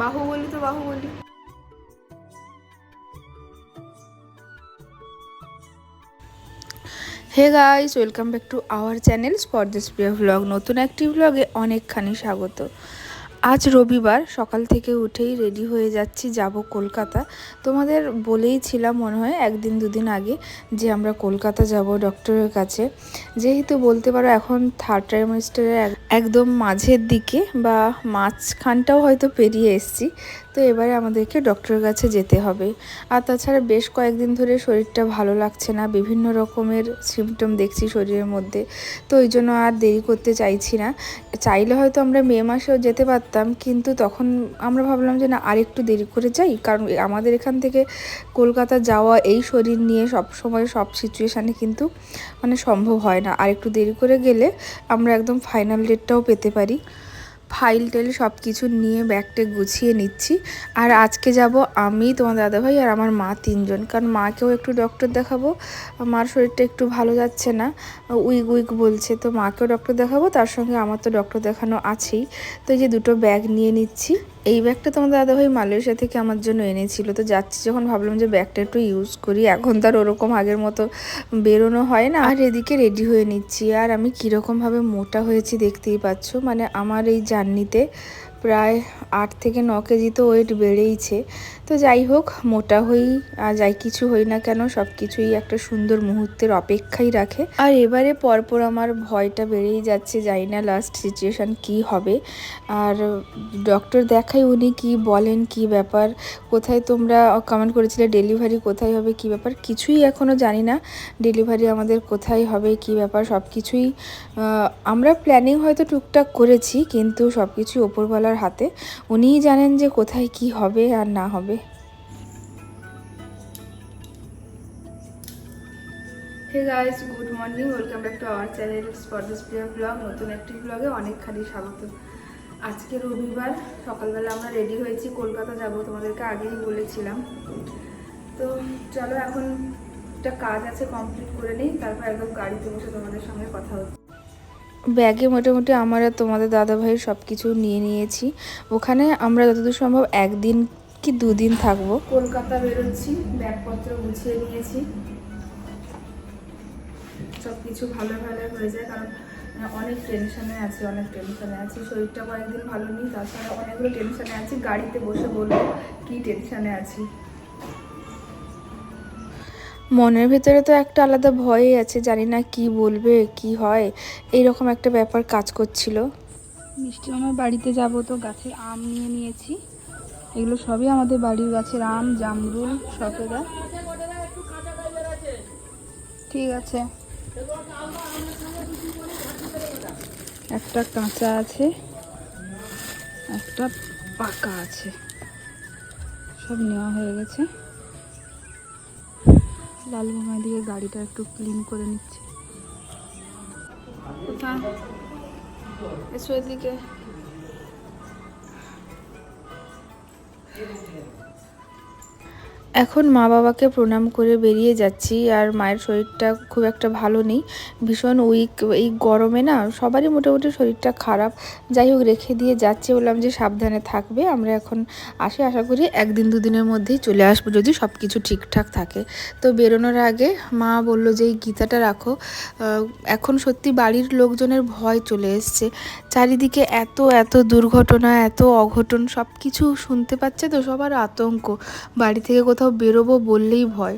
বাহুবলি তো Baahubali. Hey guys welcome back to our channel স্পর্দেশ প্রিয় vlog নতুন একটি ব্লগে অনেকখানি স্বাগত। আজ রবিবার, সকাল থেকে উঠেই রেডি হয়ে যাচ্ছি, যাব কলকাতা। তোমাদের বলেই ছিলাম মনে হয় একদিন, দুদিন আগে যে আমরা কলকাতা যাব ডক্টরের কাছে। যেহেতু বলতে পারো এখন থার্ড ট্রাইমেস্টারের একদম মাঝের দিকে বা মাঝখানটাও হয়তো পেরিয়ে এসছি। তো এবারে আমাদেরকে ডক্টরের কাছে যেতে হবে। আর তাছাড়া বেশ কয়েকদিন ধরে শরীরটা ভালো লাগছে না, বিভিন্ন রকমের সিমটম দেখছি শরীরের মধ্যে। তো ওই জন্য আর দেরি করতে চাইছি না। চাইলে হয়তো আমরা মে মাসেও যেতে পারতাম, কিন্তু তখন আমরা ভাবলাম যে না আরেকটু দেরি করে যাই। কারণ আমাদের এখান থেকে কলকাতা যাওয়া এই শরীর নিয়ে সব সময় সব সিচুয়েশানে কিন্তু মানে সম্ভব হয় না। আর একটু দেরি করে গেলে আমরা একদম ফাইনাল ডেটটাও পেতে পারি। ফাইল টাইল সব কিছু নিয়ে ব্যাগটা গুছিয়ে নিচ্ছি। আর আজকে যাব আমি, তোমার দাদাভাই আর আমার মা তিনজন। কারণ মাকেও একটু ডক্টর দেখাবো। মার শরীরটা একটু ভালো যাচ্ছে না। উইক উইক বলছে, তো মাকেও ডক্টর দেখাবো। তার সঙ্গে আমার তো ডক্টর দেখানো আছেই। তো এই যে দুটো ব্যাগ নিয়ে নিচ্ছি। এই ব্যাগটা তোমার দাদাভাই মালয়েশিয়া থেকে আমার জন্য এনেছিল। তো যাচ্ছি যখন ভাবলাম যে ব্যাগটা একটু ইউজ করি। এখন তার ওরকম আগের মতো বেরোনো হয় না। আর এদিকে রেডি হয়ে নিচ্ছি। আর আমি কীরকমভাবে মোটা হয়েছি দেখতেই পাচ্ছ। মানে আমার এই জার্নিতে প্রায় আট থেকে ন কেজি তো ওয়েট বেড়েইছে। তো যাই হোক, মোটা হই, আর যাই কিছু হই না কেন, সব কিছুই একটা সুন্দর মুহূর্তের অপেক্ষাই রাখে। আর এবারে পরপর আমার ভয়টা বেড়েই যাচ্ছে, জানি না লাস্ট সিচুয়েশান কি হবে। আর ডক্টর দেখাই উনি কি বলেন, কি ব্যাপার, কোথায় তোমরা কমেন্ট করেছিলে ডেলিভারি কোথায় হবে, কি ব্যাপার, কিছুই এখনও জানি না। ডেলিভারি আমাদের কোথায় হবে, কি ব্যাপার, সব কিছুই আমরা প্ল্যানিং হয়তো টুকটাক করেছি, কিন্তু সব কিছুই ওপরওয়ালার হাতে। উনিই জানেন যে কোথায় কি হবে আর না হবে। Hey guys good morning welcome back to our channel স্পর্দাস প্রিয়া ব্লগ নতুন একটি ব্লগে অনেকখানি স্বাগত। আজকে রবিবার সকালবেলা আমরা রেডি হয়েছি কলকাতা যাব তোমাদেরকে আগেই বলেছিলাম। তো চলো এখন একটা কাজ আছে কমপ্লিট করে নিই তারপর একদম গাড়িতে বসে তোমাদের সঙ্গে কথা হচ্ছে। ব্যাগে মোটামুটি আমার আর তোমাদের দাদাভাইয়ের সব কিছু নিয়ে নিয়েছি। ওখানে আমরা যতদূর সম্ভব একদিন কি দুদিন থাকব। কলকাতা বেরোচ্ছি ব্যাগপত্র গুছিয়ে নিয়েছি। সব কিছু ভালো ভালো হয়ে যায় কারণ অনেক টেনশনে আছি অনেক টেনশনে আছি। শরীরটা কয়েকদিন ভালো নেই তাছাড়া অনেকগুলো টেনশনে আছি গাড়িতে বসে বলব কি টেনশনে আছি। মনের ভেতরে তো একটা আলাদা ভয়ই আছে জানি না কি বলবে কি হয়। এইরকম একটা ব্যাপার কাজ করছিল। মিষ্টি আমার বাড়িতে যাব তো গাছের আম নিয়ে নিয়েছি। এগুলো সবই আমাদের বাড়ির গাছের আম জামরুল সফেদা। ঠিক আছে। একটা কাঁচা আছে, একটা পাকা আছে। সব নেওয়া হয়ে গেছে। লাল বোমা দিয়ে গাড়িটা একটু ক্লিন করে নিচ্ছে। কোথায় এসো এদিকে। এখন মা বাবাকে প্রণাম করে বেরিয়ে যাচ্ছি আর মায়ের শরীরটা খুব একটা ভালো নেই। ভীষণ উইক এই গরমে না সবারই মোটামুটি শরীরটা খারাপ। যাই হোক, রেখে দিয়ে যাচ্ছে। বললাম যে সাবধানে থাকবে। আমরা এখন আসি। আশা করি একদিন দুদিনের মধ্যেই চলে আসব যদি সব কিছু ঠিকঠাক থাকে। তো বেরোনোর আগে মা বলল যে, এই গীতাটা রাখো। এখন সত্যি বাড়ির লোকজনের ভয় চলে এসছে। চারিদিকে এত এত দুর্ঘটনা, এত অঘটন সব কিছু শুনতে পাচ্ছে তো সবার আতঙ্ক। বাড়ি থেকে কোথাও কোথাও বেরোবো বললেই ভয়।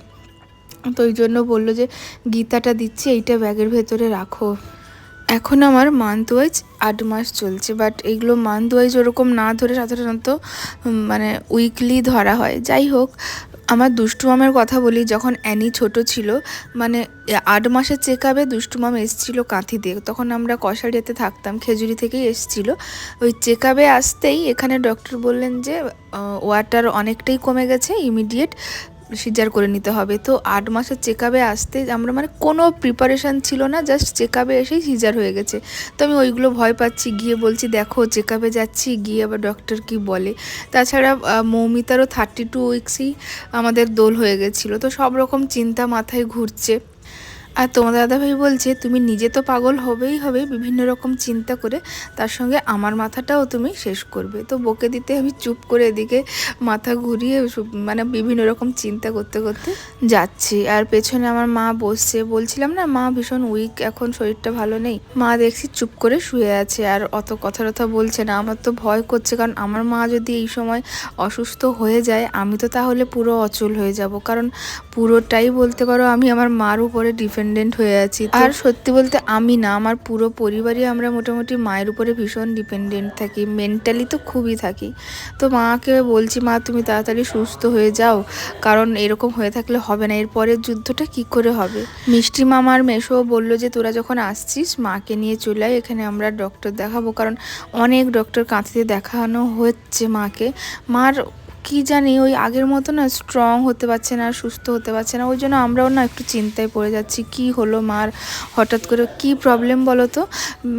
তো ওই জন্য বলল যে, গীতাটা দিচ্ছি, এইটা ব্যাগের ভেতরে রাখো। এখন আমার মান্থ ওয়াইজ আট মাস চলছে বাট এগুলো মান্থ ওয়াইজ ওরকম না ধরে সাধারণত মানে উইকলি ধরা হয়। যাই হোক আমার দুষ্টুমামের কথা বলি, যখন অ্যানি ছোট ছিল মানে আট মাসের চেক আপে দুষ্টু মাম এসেছিল কাঁথি দিয়ে। তখন আমরা কষারিয়াতে থাকতাম, খেজুরি থেকেই এসেছিল। ওই চেক আপে আসতেই এখানে ডক্টর বললেন যে ওয়াটার অনেকটাই কমে গেছে ইমিডিয়েট সিজার করে নিতে হবে। তো আট মাসের চেক আপে আসতে আমরা মানে কোনো প্রিপারেশান ছিল না জাস্ট চেক আপে এসেই সিজার হয়ে গেছে। তো আমি ওইগুলো ভয় পাচ্ছি, গিয়ে বলছি, দেখো চেক আপে যাচ্ছি গিয়ে আবার ডক্টর কি বলে। তাছাড়া মৌমিতারও থার্টি টু উইক্সই আমাদের দোল হয়ে গেছিল। তো সব রকম চিন্তা মাথায় ঘুরছে। আর তোমাদের দাদাভাই বলছে, তুমি নিজে তো পাগল হবেই হবে বিভিন্ন রকম চিন্তা করে, তার সঙ্গে আমার মাথাটাও তুমি শেষ করবে। তো বকে দিতে আমি চুপ করে এদিকে মাথা ঘুরিয়ে মানে বিভিন্ন রকম চিন্তা করতে করতে যাচ্ছি। আর পেছনে আমার মা বসছে। বলছিলাম না, মা ভীষণ উইক এখন শরীরটা ভালো নেই। মা দেখছি চুপ করে শুয়ে আছে আর অত কথা টথা বলছে না। আমার তো ভয় করছে, কারণ আমার মা যদি এই সময় অসুস্থ হয়ে যায়, আমি তো তাহলে পুরো অচল হয়ে যাব। কারণ পুরোটাই বলতে পারো, আমি আমার মার উপরে ডিপেন্ডেন্ট হয়ে আছি। আর সত্যি বলতে আমি না, আমার পুরো পরিবারই আমরা মোটামুটি মায়ের উপরে ভীষণ ডিপেন্ডেন্ট থাকি। মেন্টালি তো খুবই থাকি। তো মাকে বলছি, মা, তুমি তাড়াতাড়ি সুস্থ হয়ে যাও। কারণ এরকম হয়ে থাকলে হবে না। এরপরের যুদ্ধটা কি করে হবে? মিষ্টি মামার মেশো বলল যে, তোরা যখন আসছিস, মাকে নিয়ে চলে আয়। এখানে আমরা ডক্টর দেখাবো। কারণ অনেক ডক্টর কাঁথিতে দেখানো হচ্ছে মাকে। মার কি জানি, ওই আগের মতো না স্ট্রং হতে পারছে না, সুস্থ হতে পারছে না, ওই জন্য আমরাও না একটু চিন্তায় পড়ে যাচ্ছি, কি হলো মার? হঠাৎ করে কি প্রবলেম বলো তো?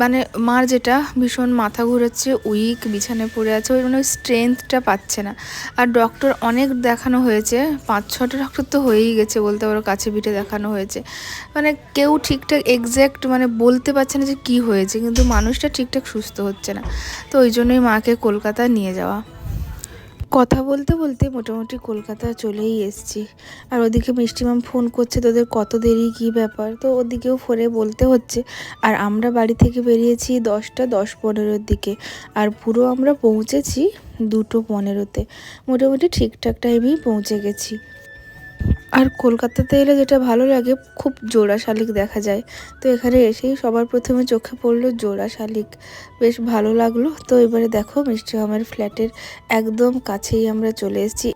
মানে মার যেটা ভীষণ মাথা ঘুরাচ্ছে উইক বিছানায় পড়ে আছে, ওই মানে স্ট্রেংথটা পাচ্ছে না। আর ডক্টর অনেক দেখানো হয়েছে, পাঁচ ছটা ডক্টর তো হয়েই গেছে বলতে পারো, কাছে পিঠে দেখানো হয়েছে। মানে কেউ ঠিকঠাক এক্স্যাক্ট মানে বলতে পারছে না যে কি হয়েছে, কিন্তু মানুষটা ঠিকঠাক সুস্থ হচ্ছে না। তো ওই জন্যই মাকে কলকাতা নিয়ে যাওয়া। কথা বলতে বলতে মোটামুটি কলকাতা চলেই এসছি। আর ওদিকে মিষ্টিমাম ফোন করছে তোদের কত দেরি, কি ব্যাপার? তো ওদিকেও ফোনে বলতে হচ্ছে। আর আমরা বাড়ি থেকে বেরিয়েছি দশটা দশ পনেরোর দিকে। আর পুরো আমরা পৌঁছেছি দুটো পনেরোতে। মোটামুটি ঠিকঠাক টাইমেই পৌঁছে গেছি। আর কলকাতাতে এলে যেটা ভালো লাগে, খুব জোড়া শালিক দেখা যায়। তো এখানে এসেই সবার প্রথমে চোখে পড়ল জোড়া শালিক বেশ ভালো লাগল। তো এবারে দেখো মিষ্টি আমার ফ্ল্যাটের একদম কাছেই আমরা চলে এসেছি।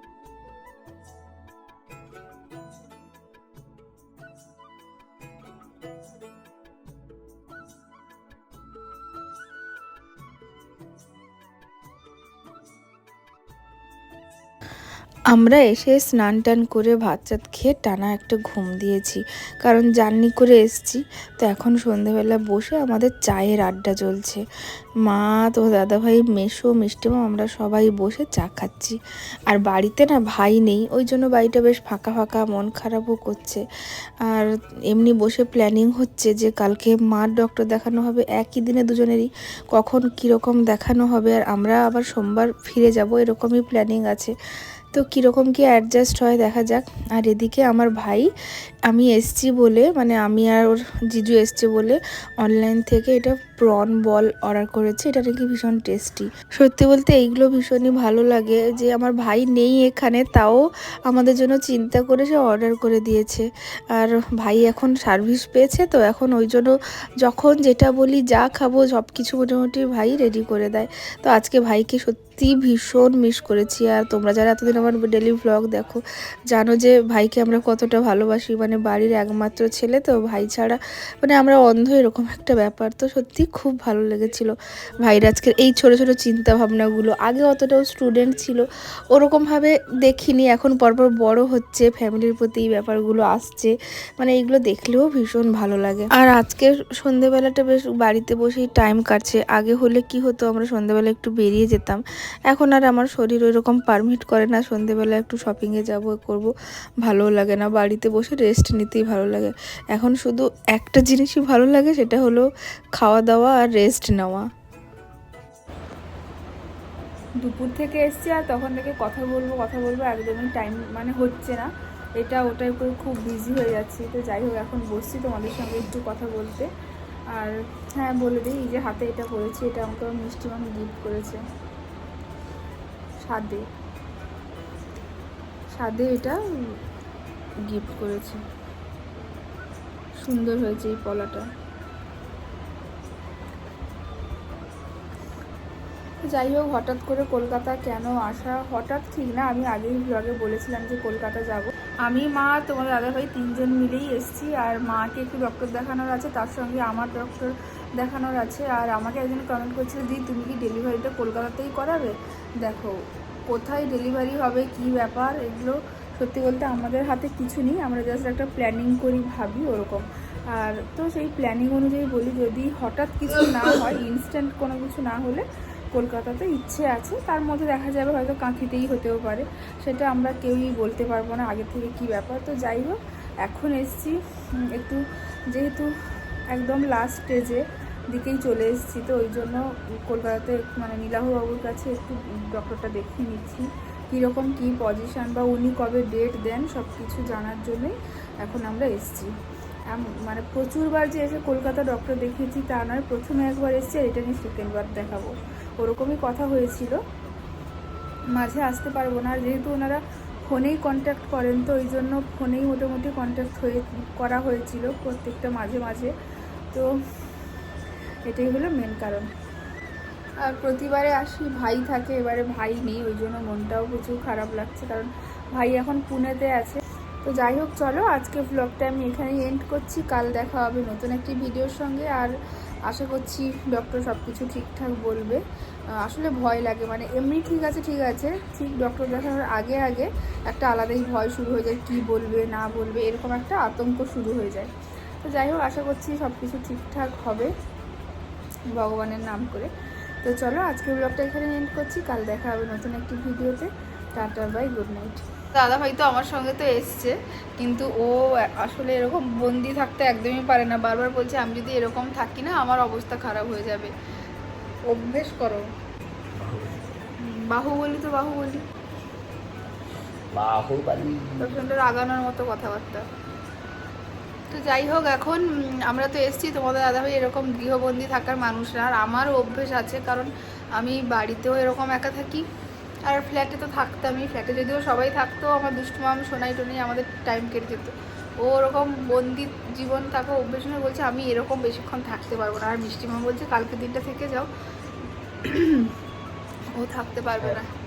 আমরা এসে স্নান টান করে ভাত চাত খেয়ে টানা একটা ঘুম দিয়েছি। কারণ জার্নি করে এসছি, তো এখন সন্ধেবেলা বসে আমাদের চায়ের আড্ডা চলছে। মা তো দাদাভাই মেশো মিষ্টিমা, আমরা সবাই বসে চা খাচ্ছি। আর বাড়িতে না ভাই নেই, ওই জন্য বাড়িটা বেশ ফাঁকা ফাঁকা, মন খারাপও করছে। আর এমনি বসে প্ল্যানিং হচ্ছে যে কালকে মার ডক্টর দেখানো হবে, একই দিনে দুজনেরই কখন কীরকম দেখানো হবে। আর আমরা আবার সোমবার ফিরে যাব, এরকমই প্ল্যানিং আছে। তো কীরকম কি অ্যাডজাস্ট হয় দেখা যাক। আর এদিকে আমার ভাই, আমি এসছি বলে মানে আমি আর ওর জিজু এসছে বলে অনলাইন থেকে এটা প্রন বল অর্ডার করেছে, এটা নাকি ভীষণ টেস্টি সত্যি বলতে এইগুলো ভীষণই ভালো লাগে যে আমার ভাই নেই এখানে, তাও আমাদের জন্য চিন্তা করে সে অর্ডার করে দিয়েছে। আর ভাই এখন সার্ভিস পেয়েছে, তো এখন ওই জন্য যখন যেটা বলি যা খাব সব কিছু মোটামুটি ভাই রেডি করে দেয়। তো আজকে ভাইকে সত্যি ভীষণ মিস করেছি। আর তোমরা যারা এতদিন আমার ডেলি ভ্লগ দেখো, জানো যে ভাইকে আমরা কতটা ভালোবাসি। মানে বাড়ির একমাত্র ছেলে, তো ভাই ছাড়া মানে আমরা অন্ধ এরকম একটা ব্যাপার। তো সত্যি খুব ভালো লেগেছিল। ভাইয়ের আজকের এই ছোট ছোট চিন্তা ভাবনাগুলো আগে অতটাও স্টুডেন্ট ছিল, ওরকমভাবে দেখিনি। এখন পরপর বড় হচ্ছে, ফ্যামিলির প্রতি এই ব্যাপারগুলো আসছে মানে এইগুলো দেখলেও ভীষণ ভালো লাগে। আর আজকের সন্ধেবেলাটা বেশ বাড়িতে বসেই টাইম কাটছে। আগে হলে কি হতো, আমরা সন্ধেবেলা একটু বেরিয়ে যেতাম। এখন আর আমার শরীর ওই রকম পারমিট করে না, সন্ধেবেলা একটু শপিংয়ে যাব, করব ভালো লাগে না। বাড়িতে বসে রেস্ট নিতেই ভালো লাগে। এখন শুধু একটা জিনিসই ভালো লাগে, সেটা হলো খাওয়া দাওয়া আর রেস্ট নেওয়া। দুপুর থেকে এসছি আর তখন থেকে কথা বলব কথা বলব, একদমই টাইম মানে হচ্ছে না। এটা ওটাই করে খুব বিজি হয়ে যাচ্ছি। তো যাই হোক, এখন বসছি তোমাদের সঙ্গে একটু কথা বলতে। আর হ্যাঁ বলে দিই যে হাতে এটা করেছি, এটা আমাকে মিষ্টি মামি গিফট করেছে। স্বাদে স্বাদে এটা গিফট করেছে। সুন্দর হয়েছে এই পলাটা। যাই হোক হঠাৎ করে কলকাতা কেন আসা? হঠাৎ ঠিক না, আমি আগেই ব্লগে বলেছিলাম যে কলকাতা যাব। আমি, মা, তোমার দাদাভাই তিনজন মিলেই এসেছি, আর মাকে একটু ডক্টর দেখানোর আছে, তার সঙ্গে আমার ডক্টর দেখানোর আছে, আর আমাকে একজন কমেন্ট করছিল, দি, তুমি কি ডেলিভারিটা কলকাতাতেই করাবে? দেখো, কোথায় ডেলিভারি হবে, কি ব্যাপার, এগুলো সত্যি বলতে আমাদের হাতে কিছু নেই, আমরা জাস্ট একটা প্ল্যানিং করি, ভাবি ওরকম। আর তো সেই প্ল্যানিং অনুযায়ী বলি, যদি হঠাৎ কিছু না হয় ইনস্ট্যান্ট কোনো কিছু না হলে কলকাতাতে ইচ্ছে আছে, তার মধ্যে দেখা যাবে হয়তো কাঁথিতেই হতেও পারে। সেটা আমরা কেউই বলতে পারব না আগে থেকে কি ব্যাপার। তো যাই হোক, এখন এসছি একটু যেহেতু একদম লাস্ট স্টেজে দিকেই চলে এসেছি, তো ওই জন্য কলকাতাতে মানে নীলাহবাবুর কাছে একটু ডক্টরটা দেখিয়ে নিচ্ছি। কীরকম কী পজিশান বা উনি কবে ডেট দেন সব কিছু জানার জন্যই এখন আমরা এসছি। মানে প্রচুরবার যে এসে কলকাতা ডক্টর দেখিয়েছি তা নয়, প্রথমে একবার এসেছি আর এটা নিয়ে সেকেন্ডবার দেখাবো। ওরকমই কথা হয়েছিল। মাঝে আসতে পারব না, আর যেহেতু ওনারা ফোনেই কন্ট্যাক্ট করেন, তো ওই জন্য ফোনেই মোটামুটি কন্ট্যাক্ট হয়ে, করা হয়েছিল প্রত্যেকটা মাঝে মাঝে। তো এটাই হলো মেন কারণ। আর প্রতিবারে আসি, ভাই থাকে, এবারে ভাই নেই, ওই জন্য মনটাও প্রচুর খারাপ লাগছে, কারণ ভাই এখন পুনেতে আছে। তো যাই হোক, চলো আজকে ব্লগটা আমি এখানেই এন্ড করছি। কাল দেখা হবে নতুন একটি ভিডিওর সঙ্গে আর আশা করছি ডক্টর সব কিছু ঠিকঠাক বলবে। আসলে ভয় লাগে মানে এমনি ঠিক আছে ঠিক আছে। ঠিক ডক্টর দেখানোর আগে আগে একটা আলাদাই ভয় শুরু হয়ে যায়, কী বলবে, না বলবে, এরকম একটা আতঙ্ক শুরু হয়ে যায়। তো যাই হোক, আশা করছি সব কিছু ঠিকঠাক হবে ভগবানের নাম করে। তো চলো আজকের ব্লগটা এখানে এন্ড করছি। কাল দেখা হবে নতুন একটি ভিডিওতে টাটা বাই গুড নাইট। দাদা ভাই তো আমার সঙ্গে তো এসছে কিন্তু ও আসলে এরকম বন্দি থাকতে একদমই পারে না। বারবার বলছে আমি যদি এরকম থাকি না আমার অবস্থা খারাপ হয়ে যাবে। অভ্যেস করো। বাহুবলি তো বাহুবলি। বাহুবলী। প্রচণ্ড রাগানোর মতো কথাবার্তা। তো যাই হোক এখন আমরা তো এসছি তোমাদের দাদাভাই এরকম গৃহবন্দী থাকার মানুষ না আর আমারও অভ্যেস আছে কারণ আমি বাড়িতেও এরকম একা থাকি। আর ফ্ল্যাটে তো থাকতামই। ফ্ল্যাটে যদিও সবাই থাকতো, আমার দুষ্টমাম সোনাই টোনাই আমাদের টাইম কেটে যেত। ও ওরকম বন্দি জীবন থাকা অভ্যেস বলছে আমি এরকম বেশিক্ষণ থাকতে পারব না। আর মিষ্টি মা বলছে কালকে দিনটা থেকে যাও। ও থাকতে পারবে না।